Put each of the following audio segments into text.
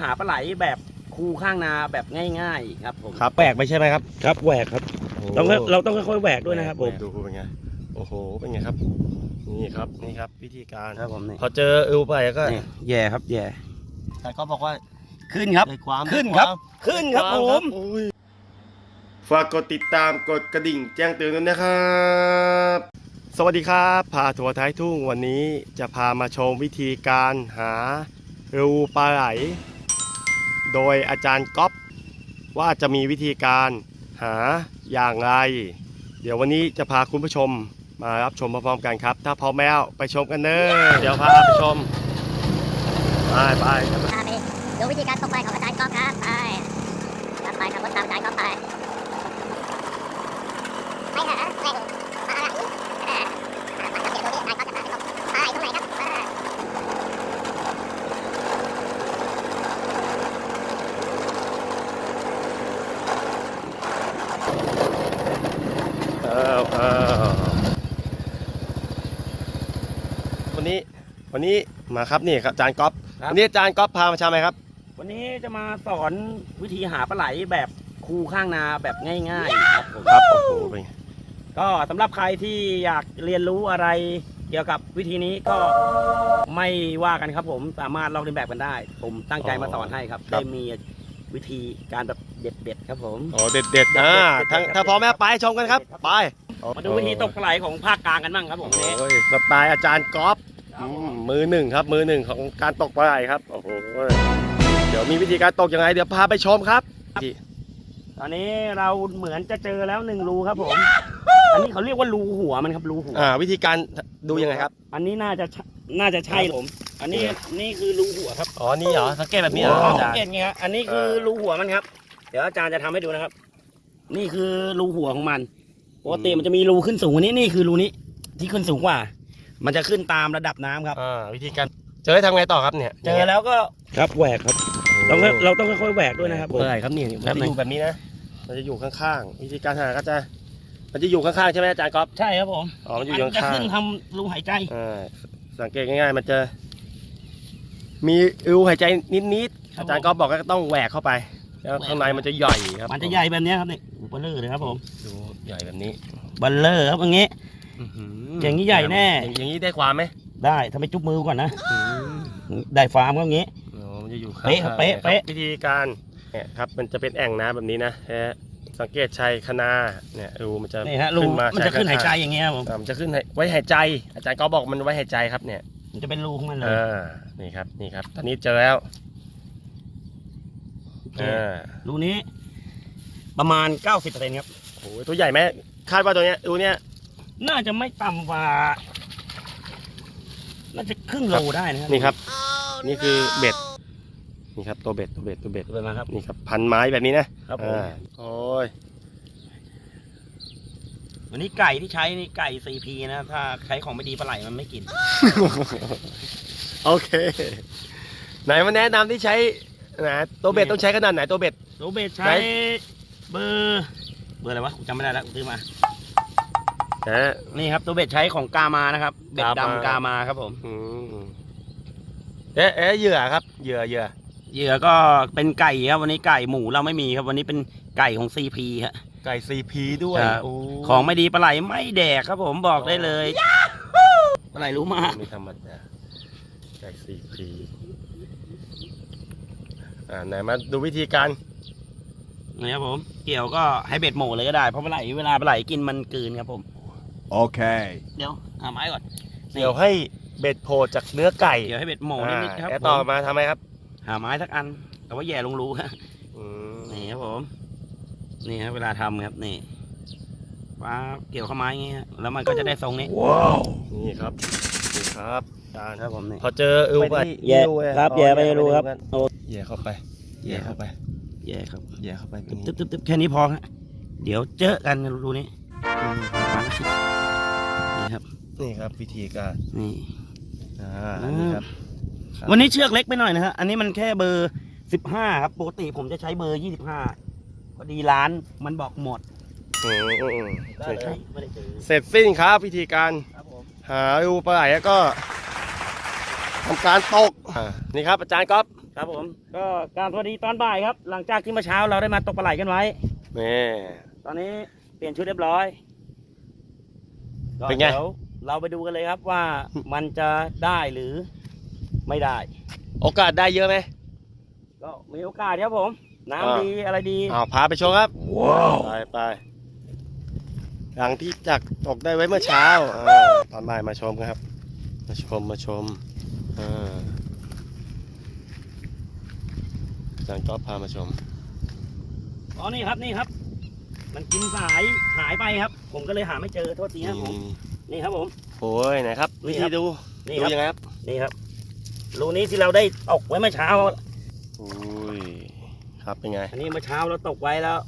หาปลาไหลแบบคูข้างนาแบบง่าย ๆ ครับผมครับแปลกไปใช่ไหมครับครับแหวกครับต้องเราต้องค่อยๆแหวกด้วยนะครับผมดูเป็นไงโอ้โหเป็นไงครับ นี่ครับนี่ครับวิธีการครับผมนี่พอเจออือไปก็นี่แย่ครับแย่แต่ก็บอกว่าขึ้นครับได้ความขึ้นครับได้วามขึ้นครับผมอุ้ยฝากกดติดตามกดกระดิ่งแจ้งเตือนด้วยนะครับ สวัสดีครับพาทัวร์ท้ายทุ่งวันนี้จะพามาชมวิธีการหารูปลาไหล โดยอาจารย์ก๊อฟว่าจะมีวิธีการหาอย่างไร เดี๋ยววันนี้จะพาคุณผู้ชมมารับชมพร้อมๆกันครับ ถ้าพร้อมแล้วไปชมกันเนอะเดี๋ยวพาไปชม ไปไปพาไปดูวิธีการตกปลาของอาจารย์ก๊อฟครับไปครับไปขับรถตามอาจารย์ก๊อฟไปไปหาแหล่งปลาไหลอ่าหาปลาเดี๋ยวดูนี่อาจารย์ก๊อฟจะพาไปตกปลาไหลตรงไหนครับอ่า อ้าวอ้าววันนี้ วันนี้มาครับนี่ครับอาจารย์ก๊อฟครับ วันนี้อาจารย์ก๊อฟพามาทำอะไรครับ วันนี้จะมาสอนวิธีหาปลาไหลแบบคูข้างนาแบบง่ายๆครับผมครับโอ้โหเป็นไงก็สำหรับใครที่อยากเรียนรู้อะไรเกี่ยวกับวิธีนี้ก็ไม่ว่ากันครับผมสามารถลอกเลียนแบบกันได้ ผมตั้งใจมาสอนให้ครับได้มีวิธีการแบบเด็ดๆครับผมโอ้เด็ดเด็ดๆอ่าทั้งถ้าพร้อมแล้วไปชมกันครับ ไปมาดูวิธีตกปลาไหลของภาคกลางกันบ้างครับผมนี่โอ้ยสไตล์อาจารย์ก๊อฟอืม มือหนึ่งครับ มือหนึ่งของการตกปลาไหลครับโอ้โหเดี๋ยวมีวิธีการตกยังไง เดี๋ยวพาไปชมครับตอนนี้เราเหมือนจะเจอแล้วหนึ่งรูครับผม อันนี้เขาเรียกว่ารูหัวมันครับรูหัวอ่า วิธีการดูยังไงครับ อันนี้น่าจะใช่น่าจะใช่ผม อันนี้นี่คือรูหัวครับอ๋อนี่เหรอสังเกตแบบนี้เหรออ๋ออาสัจางรย์เกตไงครับอันนี้คือรูหัวมันครับ เดี๋ยวอาจารย์จะทำให้ดูนะครับ นี่คือรูหัวของมันปกติมันจะมีรูขึ้นสูงกว่านี้นี่คือรูนี้ที่ขึ้นสูงกว่า มันจะขึ้นตามระดับน้ำครับ อ่าวิธีการเจอให้ทำไงต่อครับเนี่ยเจอแล้วก็ครับแหวกครับต้องเราต้องค่อยๆแหวกด้วยนะครับผมเมื่อไหร่ครับนี่มันแป๊บจะหนึ่องยู่แบบนี้นะมันจะอยู่ข้างๆวิธีการหาก็จะ มันจะอยู่ข้างๆใช่ไหมอาจารย์ก๊อฟใช่ครับผมอ๋อมันอยู่มันจะข้างขึ้นทำรูหายใจๆอ่าสังเกตง่ายๆ มันจะมีรูหายใจนิดๆครับอาจารย์ก๊อฟบอกว่าต้องแหวกเข้าไป แล้วข้างในมันจะใหญ่ครับมันจะใหญ่แบบนี้ครับนี่อุปเลอร์เลยครับผมดูใหญ่แบบนี้ บัลเลอร์ครับอย่างงี้อื้อหือ ย่างนี้ใหญ่แน่อย่างนี้ได้ความไหมได้ทำไมจุ๊บมือก่อนนะ อืมได้ฟาร์มก็อย่างงี้อ๋อมันจะอยู่ข้างเป๊ะครับเป๊ะๆเป๊ะ วิธีการเนี่ยครับมันจะเป็นแอ่งน้ำแบบนี้นะฮะสังเกตชัยคณาเนี่ยรูมันจะนี่ฮะรูขึ้นมามันจะขึ้นหายใจข้งๆอย่างเงี้ยครับผมอ่ามันจะขึ้นให้ไว้หายใจ อาจารย์ก็บอกมันไว้หายใจครับเนี่ย มันจะเป็นรูของมันเลย อ่า นี่ครับ นี่ครับ ตอนนี้เจอแล้ว โอเค อ่ารูนี้ ประมาณ 90%ครับโอ้โหตัวใหญ่ไหม คาดว่าตัวเนี้ยตัวเนี้ย น่าจะไม่ต่ำกว่า น่าจะครึ่งโลได้นะครับนี่ครับ นี่คือเบ็ด นี่ครับตัวเบ็ดตัวเบ็ดตัวเบ็ดเปิดมาครับ นี่ครับพันไม้แบบนี้นะครับผมอ่าโอ้ยวันนี้ไก่ที่ใช้นี่ไก่ CP นะ ถ้าใช้ของไม่ดีปลาไหลมันไม่กิน โอเค ไหนมาแนะนำที่ใช้นะตัวเบ็ดนี่ต้องใช้ขนาดไหนตัวเบ็ดโรเบตไหใช้นเบอร์ เบอร์อะไรวะผมจำไม่ได้แล้วซื้อมา นะนี่ครับตัวเบ็ดใช้ของกามานะครับเบ็ดกามาดำกามาครับผมอืมเอ๊ะเอ๊ะเหยื่อครับเหยื่อเหยื่อเหยื่อก็เป็นไก่ครับวันนี้ไก่หมูเราไม่มีครับ วันนี้เป็นไก่ของ CP ฮะไก่ซีพีด้วยครับโอ้ของไม่ดีปลาไหลไม่แดกครับผมบอกได้เลยปลาไหลรู้มากไม่ธรรมดาไก่ซีพีอ่าไหนมาดูวิธีการนี่ครับผม เกี่ยวก็ให้เบ็ดหมูเลยก็ได้เพราะปลาไหลเวลาปลาไหลกินมันกลืนครับผม Okay. เดี๋ยวหาไม้ก่อนเกี่ยวให้เบ็ดโผล่จากเนื้อไก่เกี่ยวให้เบ็ดหมูนิดๆครับอ่าแล้วผต่อมมาทำไมครับ หาไม้สักอัน แต่ว่าแย่ลงรูฮะอืมนี่ครับผม นี่ครับเวลาทำครับนี่ว้าบเกี่ยวเข้าไม้อย่างเงี้ยฮะแล้วมันก็จะได้ทรงนี้ Wow. นี่ครับ นี่ครับอาจารย์ครับผมนี่พอเจอเอวไปแย่รูไงครับอ๋อแย่ไปรูครับโอ้แย่เข้าไปแย่เข้าไปแย่ครับแย่เข้าไปแบบนี้ตึ๊บตึ๊บตึ๊บแค่นี้พอฮะเดี๋ยวเจอกันรูนี้ อืมมาแล้วนี่ครับ นี่ครับวิธีการนี่อ่า นี่ครับ ครับ วันนี้เชือกเล็กไปหน่อยนะฮะ อันนี้มันแค่เบอร์สิบห้าครับ ปกติผมจะใช้เบอร์ยี่สิบห้าพอดีร้านมันบอกหมดอืมอืมอืมได้ใช่เลครับยไม่ได้เจอเสร็จสิ้นครับวิธีการครับผม หารูปลาไหลแล้วก็ทำการตกอ่านี่ครับอาจารย์ก๊อฟครับผม ก็การสวัสดีตอนบ่ายครับ หลังจากที่เมื่อเช้าเราได้มาตกปลาไหลกันไว้แม่ตอนนี้เปลี่ยนชุดเรียบร้อยก็เป็นไงดี๋ยวเราไปดูกันเลยครับว่ามันจะได้หรือไม่ได้ โอกาสได้เยอะไหมก็มีโอกาสครับผมอ่าน้ำดีอะไรดี อ้าวพาไปชมครับ ว้าว ไปไปหลังที่จักตกได้ไว้เมื่อเช้าอ่าตอนบ่ายมาชมกันครับ มาชมมาชมอ่าอาจารย์ก็พามาชมอ๋อนี่ครับนี่ครับ มันกินสายหายไปครับ ผมก็เลยหาไม่เจอโทษทีครับผมนี่นี่ครับผมโอ้ยไหนครับนี่วิครัธีบดูนี่ดูครับยังไงครับนี่ครับรูนี้ที่เราได้ตกไว้เมื่อเช้าอุ้ยครับเป็นไง อันนี้เมื่อเช้าเราตกไว้แล้ว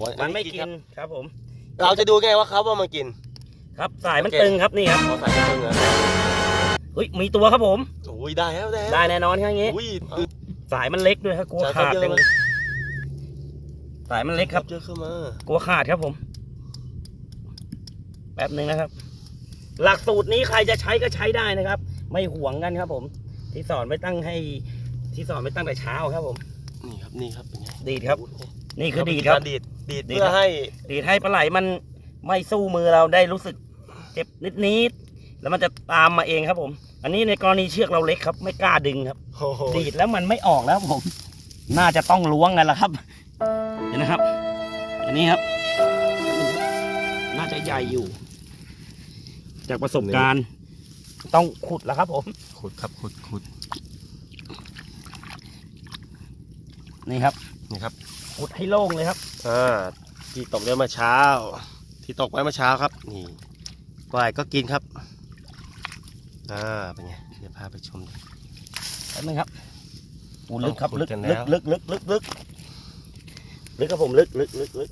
วันมันไม่คกิรันบครับผม เราจะดูไงว่าเขาว่ามันกิน ครับสายมันโอเคตึงครับนี่ครับพอใส่กระตึงเหรอเฮ้ยมีตัวครับผมอุ้ยได้แล้วได้แล้วได้แน่นอนครับอย่างงี้อุ้ยสายมันเล็กด้วยครับกลัวสายขาดเขาเยอะจังไหม สายมันเล็กครับเจอเข้ามากลัวขาดครับผม แป๊บหนึ่งนะครับ หลักสูตรนี้ใครจะใช้ก็ใช้ได้นะครับ ไม่ห่วงกันครับ ผม ที่สอนไว้ตั้งให้ ที่สอนไว้ตั้งแต่เช้าครับ ผม นี่ครับนี่ครับเป็นไงดีดครับ นี่คือดีดครับ ดีดดีดดีดเพื่อให้ดีดให้ปลาไหลมันไม่สู้มือเราได้รู้สึก เจ็บนิดๆแล้วมันจะตามมาเองครับ ผม อันนี้ในกรณีเชือกเราเล็กครับ ไม่กล้าดึงครับโอ้โหดีดแล้วมันไม่ออกแล้วผม น่าจะต้องล้วงกันแล้วครับเห็นนะครับ อันนี้ครับ น่าจะใหญ่อยู่ จากประสบการณ์ ต้องขุดแล้วครับผมขุดครับขุดขุดนี่ครับนี่ครับขุดให้โล่งเลยครับอ่าที่ตกได้เมื่อเช้า ที่ตกไว้เมื่อเช้าครับ นี่ปล่อยก็กินครับอ่าเป็นไงเดี๋ยวพาไปชมดูแป๊บนึงครับอูลึกครับต้องขุดลึกกันแล้ลึกวลึกลึกลึก ลึกลึกครับผมลึกลึกลึกลึก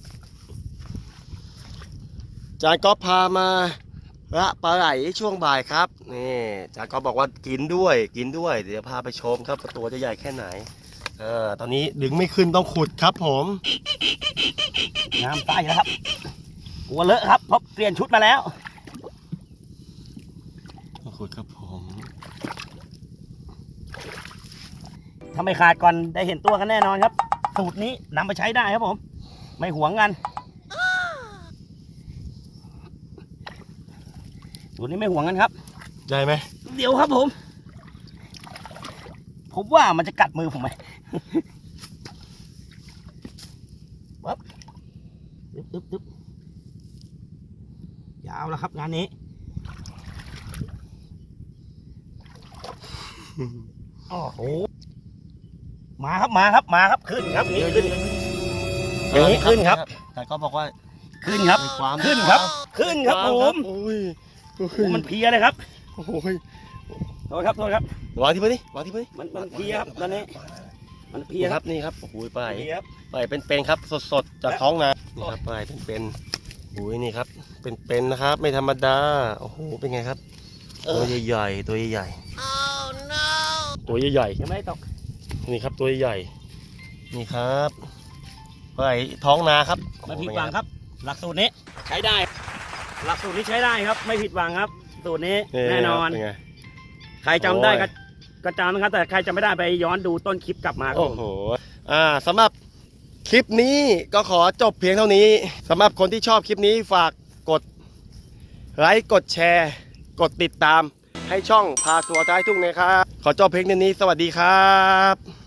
จานก็พามาละปลาไหลช่วงบ่ายครับนี่จานก็บอกว่ากินด้วยกินด้วย เดี๋ยวพาไปชมครับว่าตัวจะใหญ่แค่ไหนเออตอนนี้ดึงไม่ขึ้นต้องขุดครับผมน้ำใต้แล้วครับกลัวเลอะครับเพราะเปลี่ยนชุดมาแล้วต้องขุดครับผมถ้าไม่ขาดก่อนได้เห็นตัวกันแน่นอนครับ สูตรนี้นำไปใช้ได้ครับผม ไม่หวงกันสูตรนี้ไม่หวงกันครับได้ไหมเดี๋ยวครับผม ผมว่ามันจะกัดมือผมไหมปั๊บดึ๊บดึ๊บดึ๊บยาวแล้วครับงานนี้โอ้โห มาครับมาครับมาครับขึ้นครับนี่ขึ้นอย่างนี้ขึ้นครับ แต่ก็บอกว่าขึ้นครับมีความขึ้นครับ ขึ้นครับวาผมโอ้ยโอ้โอ้ยมันเพลียเลยครับโอ้ยโทษครับโทษครับวางที่พื้นดิวางที่พื้นดิมันมันเพลียครับตอนนี้มันเพลียนี่คครัรับบนี่ครับโอ้โหปลาไหลเพลียครับปลาไหลเป็นๆครับ สดๆจากท้องนานี่ครับปลาไหลเป็นๆโอ้ยนี่ครับ เป็นๆนะครับ ไม่ธรรมดาโอ้โหเป็นไงครับตัวใหญ่ๆตัวใหญ่ๆตัวใหญ่ยังไม่ได้ตกๆ นี่ครับตัวใหญ่ๆนี่ครับปลาไหลท้องนาครับไม่ผิดหวังครับ หลักสูตรนี้ใช้ได้ หลักสูตรนี้ใช้ได้ครับ ไม่ผิดหวังครับ สูตรนี้นี่แน่นอนเป็ไงใครจำได้โอ้ก็ยก็จำนะครับ แต่ใครจำไม่ได้ไปย้อนดูต้นคลิปกลับมาครับโอ้ผมโหอ่าสำหรับคลิปนี้ก็ขอจบเพียงเท่านี้สำหรับคนที่ชอบคลิปนี้ฝากกดไลค์กดแชร์ กดติดตามให้ช่องพาทัวร์ท้ายทุ่งนะครับ ขอจบเพลงนี้ สวัสดีครับ